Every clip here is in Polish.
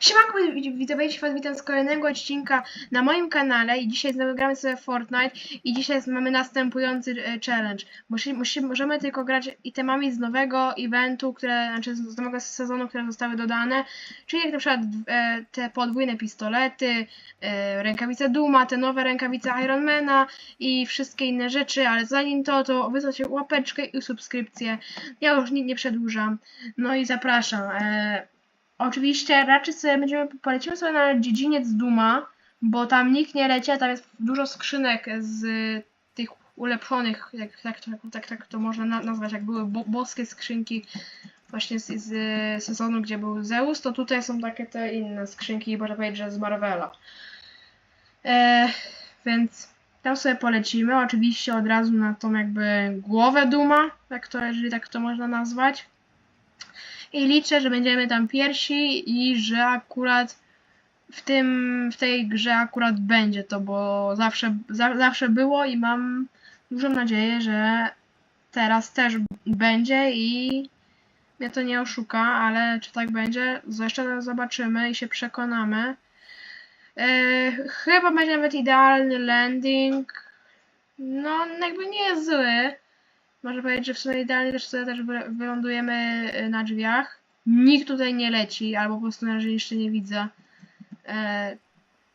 Siemanko, widzowie, was witam z kolejnego odcinka na moim kanale i dzisiaj znowu gramy sobie Fortnite i dzisiaj mamy następujący e, challenge. Musi, musi, możemy tylko grać itemami z nowego eventu, które, znaczy z nowego sezonu, które zostały dodane, czyli jak na przykład e, te podwójne pistolety, e, rękawice Duma, te nowe rękawice Ironmana i wszystkie inne rzeczy, ale zanim to, to wysłać łapeczkę i subskrypcję. Ja już nie, nie przedłużam. No i zapraszam. Oczywiście raczej sobie będziemy, polecimy sobie na dziedziniec Duma, bo tam nikt nie leci, a tam jest dużo skrzynek z tych ulepszonych, jak tak, tak, tak, tak to można na- nazwać, jak były bo, boskie skrzynki właśnie z, z sezonu, gdzie był Zeus, to tutaj są takie te inne skrzynki, można powiedzieć, że z Marvela. E, więc tam sobie polecimy, oczywiście od razu na tą jakby głowę Duma, jak to, jeżeli tak to można nazwać. I liczę, że będziemy tam pierwsi i że akurat w tym, w tej grze akurat będzie to, bo zawsze, za, zawsze było i mam dużą nadzieję, że teraz też będzie i mnie to nie oszuka, ale czy tak będzie, jeszcze zobaczymy i się przekonamy. Yy, chyba będzie nawet idealny landing. No, jakby nie jest zły. Można powiedzieć, że w sumie idealnie też sobie też wy- wylądujemy y, na drzwiach. Nikt tutaj nie leci, albo po prostu na razie jeszcze nie widzę e,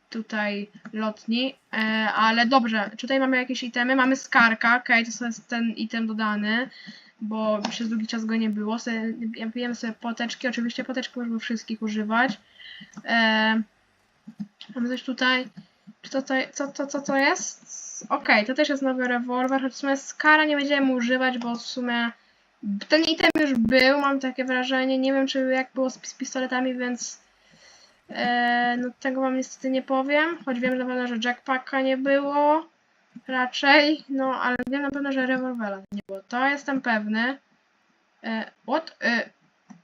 tutaj lotni. E, ale dobrze, tutaj mamy jakieś itemy, mamy skarka, okej, to jest ten item dodany, bo przez długi czas go nie było. Ja pijemy sobie poteczki, oczywiście poteczki możemy wszystkich używać. E, mamy coś tutaj. Czy to, to, co, co, co to jest? Okej, to też jest nowy rewolwer, choć w sumie skara nie będziemy używać, bo w sumie ten item już był, mam takie wrażenie. Nie wiem, czy jak było z, z pistoletami, więc e, no tego wam niestety nie powiem. Choć wiem na pewno, że jackpacka nie było. Raczej, no ale wiem na pewno, że rewolwera nie było. To jestem pewny. E, what? E,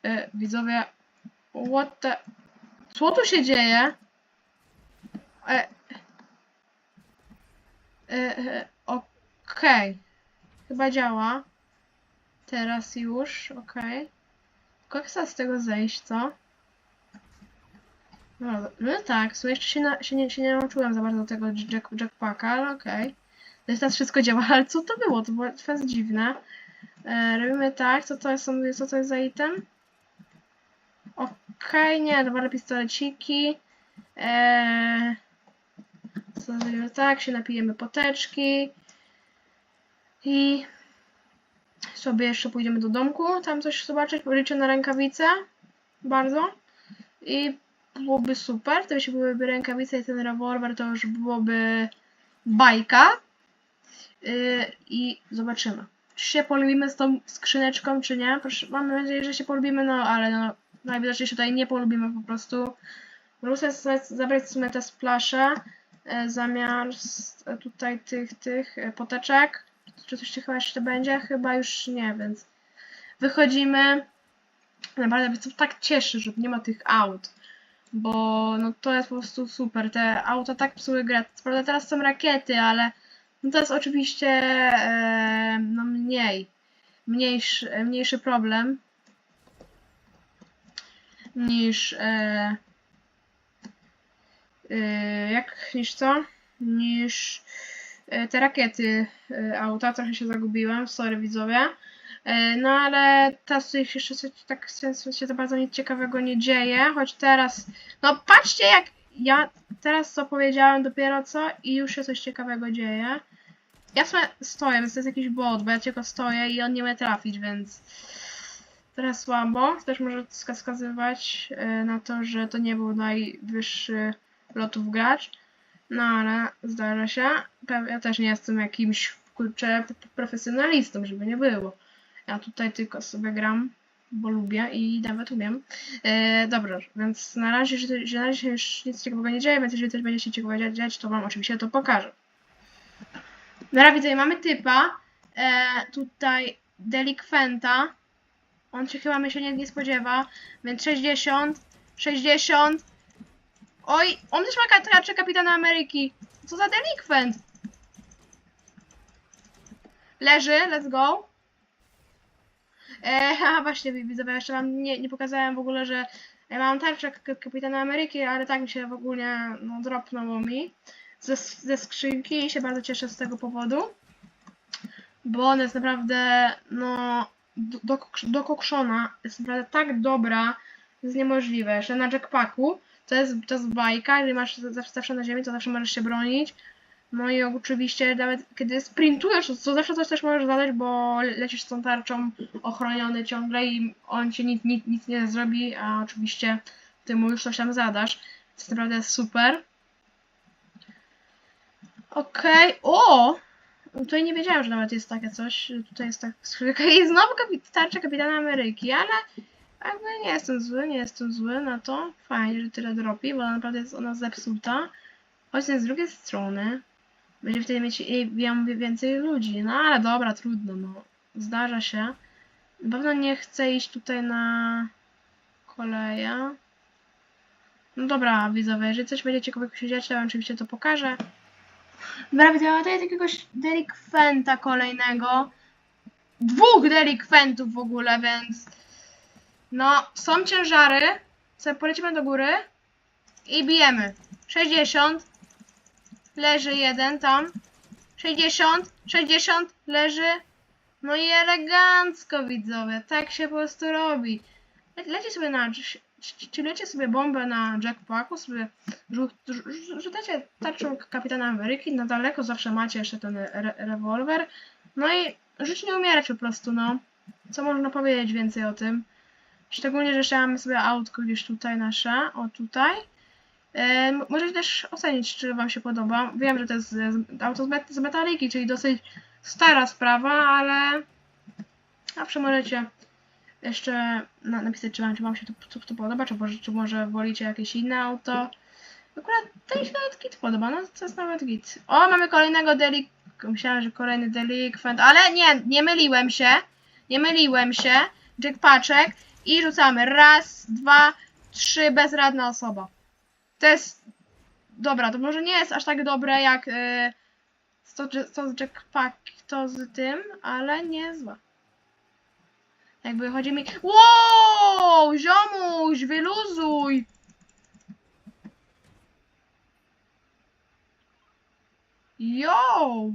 e, widzowie, what the... Co tu się dzieje? E, e, e, Okej. Chyba działa. Teraz już, okej. Tylko jak chcę z tego zejść, co? No, no tak, w sumie jeszcze się, na, się, nie, się nie nauczyłem za bardzo tego jack, jackpacka, ale okej. Jest teraz wszystko działa, ale co to było? To było to jest dziwne. E, robimy tak, co to, jest, co to jest za item? Okej, nie, dobra, pistoleciki. E, co zrobimy tak, się napijemy poteczki. I sobie jeszcze pójdziemy do domku, tam coś zobaczyć, liczę na rękawice, bardzo. I byłoby super, to jeśli byłyby rękawice i ten rewolwer, to już byłoby bajka. Yy, I zobaczymy. Czy się polubimy z tą skrzyneczką, czy nie? Proszę, mam nadzieję, że się polubimy, no ale no, się tutaj nie polubimy po prostu. Muszę zabrać w sumie te splasze zamiast e, tutaj tych, tych e, poteczek. Czy coś chyba jeszcze będzie? Chyba już nie, więc wychodzimy. Naprawdę mnie tak cieszy, że nie ma tych aut. Bo no to jest po prostu super. Te auta tak psuły grę. Prawda teraz są rakiety, ale no to jest oczywiście e, no mniej. Mniejszy, mniejszy problem niż e, e, jak niż co? Niż e, te rakiety e, auta, trochę się zagubiłem, sorry widzowie. E, No ale teraz jeszcze tak w sensie się za bardzo nic ciekawego nie dzieje, choć teraz, no patrzcie jak ja teraz co powiedziałem dopiero co i już się coś ciekawego dzieje. Ja sobie stoję, więc to jest jakiś bot, bo ja tylko stoję i on nie mnie trafić, więc trochę słabo. Też może wska- wskazywać e, na to, że to nie był najwyższy lotów gracz. No ale zdarza się. Ja też nie jestem jakimś kurczę profesjonalistą, żeby nie było. Ja tutaj tylko sobie gram, bo lubię i nawet umiem. E, dobra, więc na razie, że, na razie się już nic ciekawego nie dzieje, więc jeżeli coś będzie się ciekawego dziać, to wam oczywiście to pokażę. Dobra, widzę, mamy typa. E, tutaj delikwenta. On się chyba się nie, nie spodziewa. Więc 60, 60. Oj, on też ma katracze kapitana Ameryki. Co za delikwent? Leży, let's go. E, a właśnie, widzowie, jeszcze wam nie, nie pokazałem w ogóle, że mam tarczę Kapitana Ameryki, ale tak mi się w ogóle no, dropnęło mi ze, ze skrzynki i się bardzo cieszę z tego powodu. Bo ona jest naprawdę, no, do- dok- dokokszona. Jest naprawdę tak dobra, jest niemożliwe. Jeszcze na jackpacku, to jest, to jest bajka, jeżeli masz zawsze, na ziemi, to zawsze możesz się bronić. No i oczywiście nawet kiedy sprintujesz, to, zawsze coś też możesz zadać, bo lecisz z tą tarczą ochroniony ciągle i on ci nic, nic, nic nie zrobi, a oczywiście ty mu już coś tam zadasz. To jest naprawdę super. Okej, o! Tutaj nie wiedziałam, że nawet jest takie coś. Tutaj jest tak i znowu tarcza Kapitana Ameryki, ale jakby nie jestem zły, nie jestem zły na to. Fajnie, że tyle dropi, bo naprawdę jest ona zepsuta. Choć z drugiej strony będzie wtedy mieć jej- ją więcej ludzi. No ale dobra, trudno, no. Zdarza się. Na pewno nie chcę iść tutaj na koleje. No dobra, widzowie, jeżeli coś będzie ciekawego się dziać, to ja oczywiście to pokażę. Dobra, widzowie, jest jakiegoś delikwenta kolejnego. Dwóch delikwentów w ogóle, więc... No, są ciężary. Sobie polecimy do góry. I bijemy. 60. Leży jeden tam. 60. 60. Leży. No i elegancko, widzowie. Tak się po prostu robi. Le lecie sobie na... Czy lecie sobie bombę na jackpacku, sobie rzu- rzu- rzucacie tarczą Kapitana Ameryki, na daleko zawsze macie jeszcze ten re rewolwer. No i żyć nie umierać po prostu, no. Co można powiedzieć więcej o tym? Szczególnie, że jeszcze mamy sobie autko gdzieś tutaj nasze, o tutaj. E, możecie też ocenić, czy wam się podoba. Wiem, że to jest auto z, met z metaliki, czyli dosyć stara sprawa, ale zawsze możecie jeszcze na, napisać, czy wam, czy wam się to, to, to podoba, czy, może- czy może wolicie jakieś inne auto. Akurat ten się nawet git podoba, no to jest nawet git. O, mamy kolejnego delik... Myślałem, że kolejny delikwent, ale nie, nie myliłem się. Nie myliłem się. Jackpaczek i rzucamy. Raz, dwa, trzy, bezradna osoba. To jest... Dobra, to może nie jest aż tak dobre jak yy, to, z Jackpack, to z tym, ale nie złe. Jakby chodzi mi... Wow! Ziomuś, wyluzuj! Yo!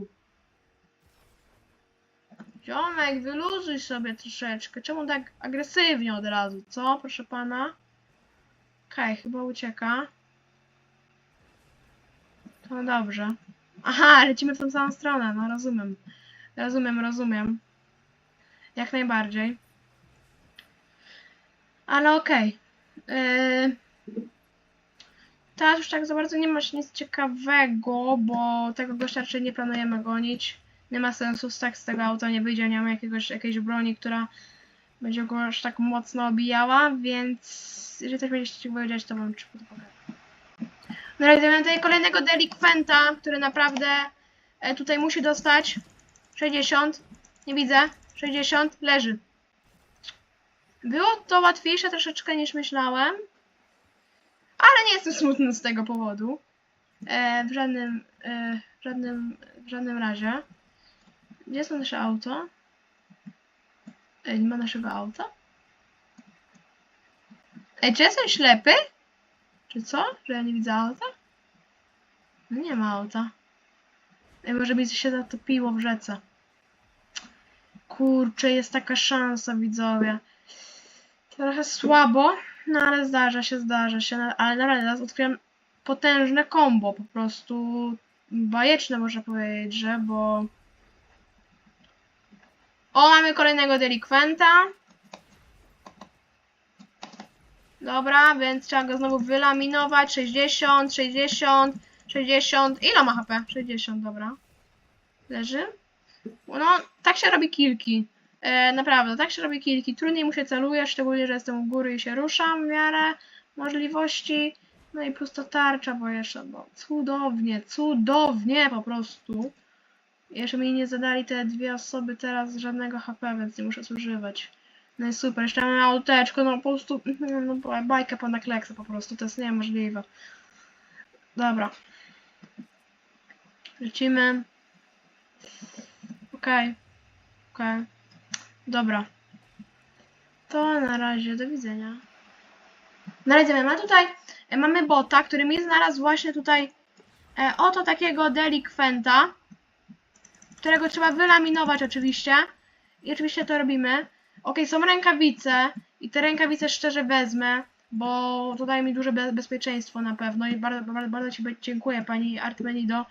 Ziomek, wyluzuj sobie troszeczkę. Czemu tak agresywnie od razu, co? Proszę pana. Okej, chyba ucieka. To dobrze. Aha, lecimy w tą samą stronę, no rozumiem. Rozumiem, rozumiem. Jak najbardziej. Ale okej. Yy... Teraz już tak za bardzo nie masz nic ciekawego, bo tego gościa raczej nie planujemy gonić. Nie ma sensu, tak z tego auta nie wyjdzie, nie ma jakiegoś, jakiejś broni, która będzie go aż tak mocno obijała, więc jeżeli coś będzie się powiedzieć, to wam szybko pokażę. Na razie mamy tutaj kolejnego delikwenta, który naprawdę e, tutaj musi dostać 60, nie widzę, 60, leży. Było to łatwiejsze troszeczkę niż myślałem, ale nie jestem smutny z tego powodu. E, w żadnym, e, w żadnym, w żadnym razie. Gdzie jest nasze auto? Ej, nie ma naszego auta? Ej, czy jestem ślepy? Czy co? Że ja nie widzę auta? No nie ma auta. Ej, może mi się zatopiło w rzece. Kurczę, jest taka szansa, widzowie. Trochę słabo, no ale zdarza się, zdarza się. No, Ale naprawdę teraz odkryłem potężne combo, po prostu bajeczne można powiedzieć, że, bo... O, mamy kolejnego delikwenta. Dobra, więc trzeba go znowu wylaminować. 60, 60, 60. Ile ma HP? 60, dobra. Leży. No, tak się robi kilki. E, naprawdę, tak się robi kilki. Trudniej mu się celuje, szczególnie, że jestem u góry i się ruszam w miarę możliwości. No i plus to tarcza, bo jeszcze, no, cudownie, cudownie po prostu. Jeszcze mi nie zadali te dwie osoby teraz żadnego HP, więc nie muszę zużywać. No i super, jeszcze mamy auteczko, no po prostu, no bajka po nakleksa po prostu, to jest niemożliwe. Dobra. Lecimy. Okej. Okej. Dobra. To na razie, do widzenia. Znajdziemy. A tutaj e, mamy bota, który mi znalazł właśnie tutaj e, oto takiego delikwenta, którego trzeba wylaminować oczywiście. I oczywiście to robimy. Ok, są rękawice i te rękawice szczerze wezmę, bo to daje mi duże be bezpieczeństwo na pewno i bardzo, bardzo, bardzo Ci dziękuję Pani Artmenido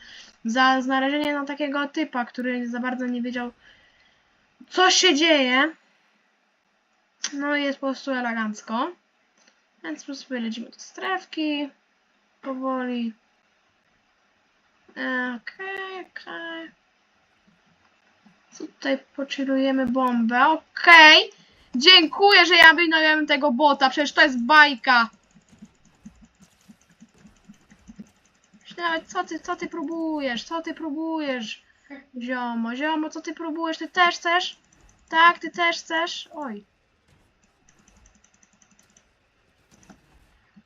za znalezienie na takiego typa, który za bardzo nie wiedział co się dzieje. No i jest po prostu elegancko. Więc po prostu lecimy do strefki. Powoli. E, Okej, okej. Tutaj poczylujemy bombę. Okej. Dziękuję, że ja wynająłem tego bota. Przecież to jest bajka. Nawet co ty, co ty próbujesz? Co ty próbujesz? Ziomo, ziomo, co ty próbujesz? Ty też chcesz? Tak, ty też chcesz? Oj.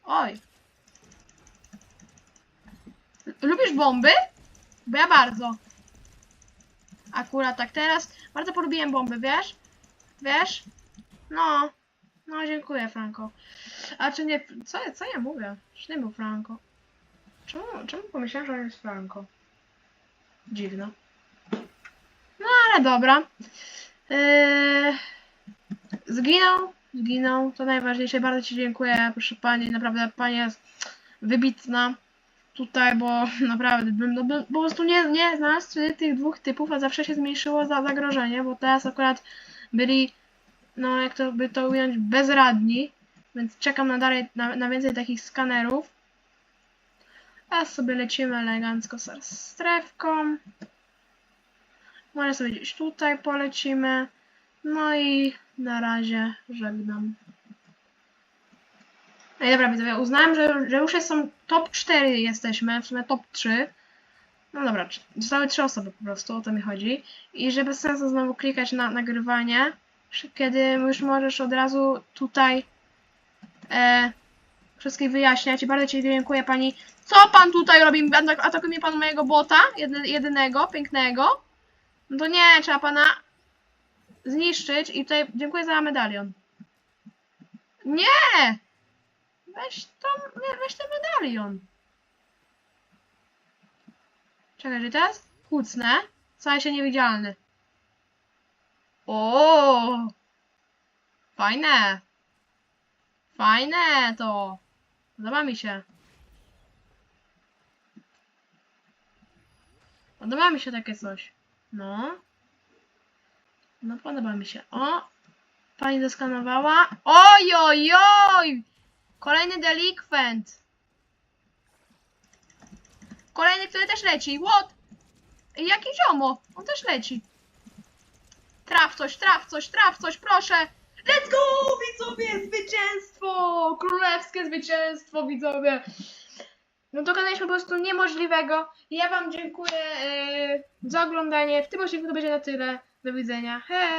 Oj. Lubisz bomby? Bo ja bardzo. Akurat tak teraz. Bardzo polubiłem bomby, wiesz? Wiesz? No. No, dziękuję, Franco. A czy nie... Co, co ja mówię? Czy nie był Franco? Czemu, czemu pomyślałem, że on jest Franco? Dziwne. No, ale dobra. Yy... Zginął? Zginął. To najważniejsze. Bardzo Ci dziękuję, proszę Pani. Naprawdę Pani jest wybitna tutaj, bo naprawdę bym no, bym po prostu nie, nie znalazł tych dwóch typów, a zawsze się zmniejszyło za zagrożenie, bo teraz akurat byli, no jak to by to ująć, bezradni, więc czekam na dalej, na, na więcej takich skanerów. A sobie lecimy elegancko z strefką. Może sobie gdzieś tutaj polecimy. No i na razie żegnam. Ej, dobra, widzowie, uznałem, że, że już jest są top 4 jesteśmy, w sumie top 3. No dobra, zostały 3 osoby po prostu, o to mi chodzi. I że bez sensu znowu klikać na nagrywanie, kiedy już możesz od razu tutaj e, wszystkich wyjaśniać. I bardzo Ci dziękuję Pani. Co Pan tutaj robi? Atak- Atakuje Pan mojego bota, jedy, jedynego, pięknego? No to nie, trzeba Pana zniszczyć i tutaj dziękuję za medalion. Nie! Weź to, we- weź ten medalion. Czekaj, że teraz kucnę. Staję się niewidzialny. O, Fajne. Fajne to. Podoba mi się. Podoba mi się takie coś. No. No podoba mi się. O! Pani doskanowała. Oj, oj, oj! Kolejny delikwent. Kolejny, który też leci. What? Jaki ziomo? On też leci. Traf coś, traf coś, traf coś, proszę. Let's go, widzowie! Zwycięstwo! Królewskie zwycięstwo, widzowie! No dokonaliśmy po prostu niemożliwego. Ja wam dziękuję e, za oglądanie. W tym odcinku to będzie na tyle. Do widzenia. Hej!